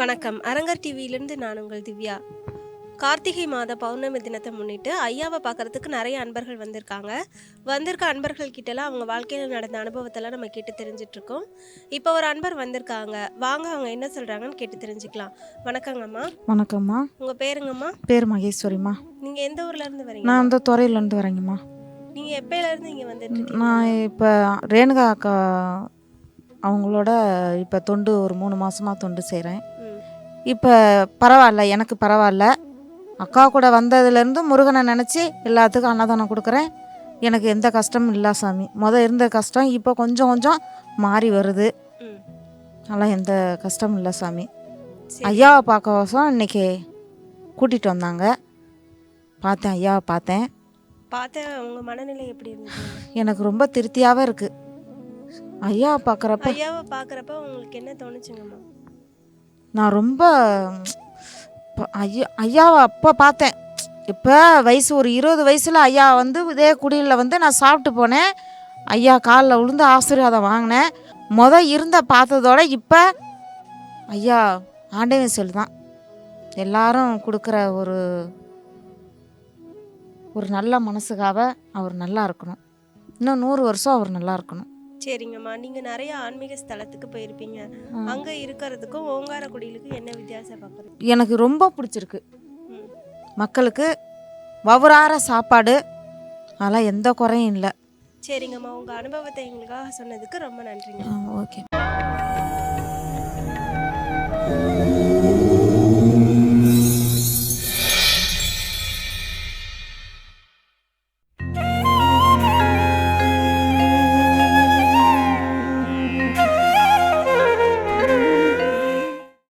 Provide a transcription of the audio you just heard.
வணக்கம். அரங்கர் டிவியிலிருந்து நான் உங்கள் திவ்யா. கார்த்திகை மாத பௌர்ணமி தினத்தை முன்னிட்டு ஐயாவை பார்க்கறதுக்கு நிறைய அன்பர்கள் வந்திருக்காங்க. வந்திருக்க அன்பர்கள் கிட்டலாம் அவங்க வாழ்க்கையில் நடந்த அனுபவத்தெல்லாம் நம்ம கேட்டு தெரிஞ்சிட்டு இருக்கோம் இப்போ ஒரு அன்பர் வந்திருக்காங்க. வாங்க அவங்க என்ன சொல்கிறாங்கன்னு கேட்டு தெரிஞ்சுக்கலாம். வணக்கங்கம்மா வணக்கம்மா. உங்கள் பேருங்கம்மா. பேர் மகேஸ்வரிம்மா. நீங்கள் எந்த ஊர்லேருந்து வரீங்க? நான் அந்த துறையிலேருந்து வரேங்கம்மா. நீங்கள் எப்பயிலேருந்து இங்கே வந்துட்டு இருக்கீங்க? நான் இப்போ ரேணுகா அக்கா அவங்களோட இப்போ தொண்டு ஒரு மூணு மாதமாக தொண்டு செய்கிறேன் இப்போ பரவாயில்ல எனக்கு பரவாயில்ல. அக்கா கூட வந்ததுலேருந்து முருகனை நினச்சி எல்லாத்துக்கும் அன்னதானம் கொடுக்குறேன். எனக்கு எந்த கஷ்டமும் இல்லை சாமி. முத இருந்த கஷ்டம் இப்போ கொஞ்சம் கொஞ்சம் மாறி வருது. அதெல்லாம் எந்த கஷ்டமும் இல்லை சாமி. ஐயாவை பார்க்க வசம் இன்னைக்கு கூட்டிகிட்டு வந்தாங்க. பார்த்தேன் ஐயாவை பார்த்தேன். பார்த்தேன் உங்கள் மனநிலை எப்படி இருந்துச்சு எனக்கு ரொம்ப திருப்தியாகவே இருக்குது ஐயா பார்க்குறப்ப ஐயாவை பார்க்குறப்ப உங்களுக்கு என்ன தோணுச்சுங்கம்மா? நான் ரொம்ப ஐயா ஐயாவை அப்போ பார்த்தேன். இப்போ வயசு ஒரு இருபது வயசில் ஐயா வந்து இதே குடியில் வந்து நான் சாப்பிட்டு போனேன். ஐயா காலில் விழுந்து ஆசீர்வாதம் வாங்கினேன். முத இருந்த பார்த்ததோட இப்போ ஐயா ஆண்டவன் செல் தான். எல்லாரும் கொடுக்குற ஒரு ஒரு நல்ல மனசுக்காக அவர் நல்லா இருக்கணும். இன்னும் நூறு வருஷம் அவர் நல்லா இருக்கணும். சரிங்கம்மா. நீங்கள் நிறைய ஆன்மீக ஸ்தலத்துக்கு போயிருப்பீங்க. அங்கே இருக்கிறதுக்கும் ஓங்காரக்குடியிலுக்கும் என்ன வித்தியாசம் பார்க்குறீங்க எனக்கு ரொம்ப பிடிச்சிருக்கு. மக்களுக்கு வவுறார சாப்பாடு அதெல்லாம் எந்த குறையும் இல்லை. சரிங்கம்மா. உங்கள் அனுபவத்தை எங்களுக்காக சொன்னதுக்கு ரொம்ப நன்றிங்க. ஓகே.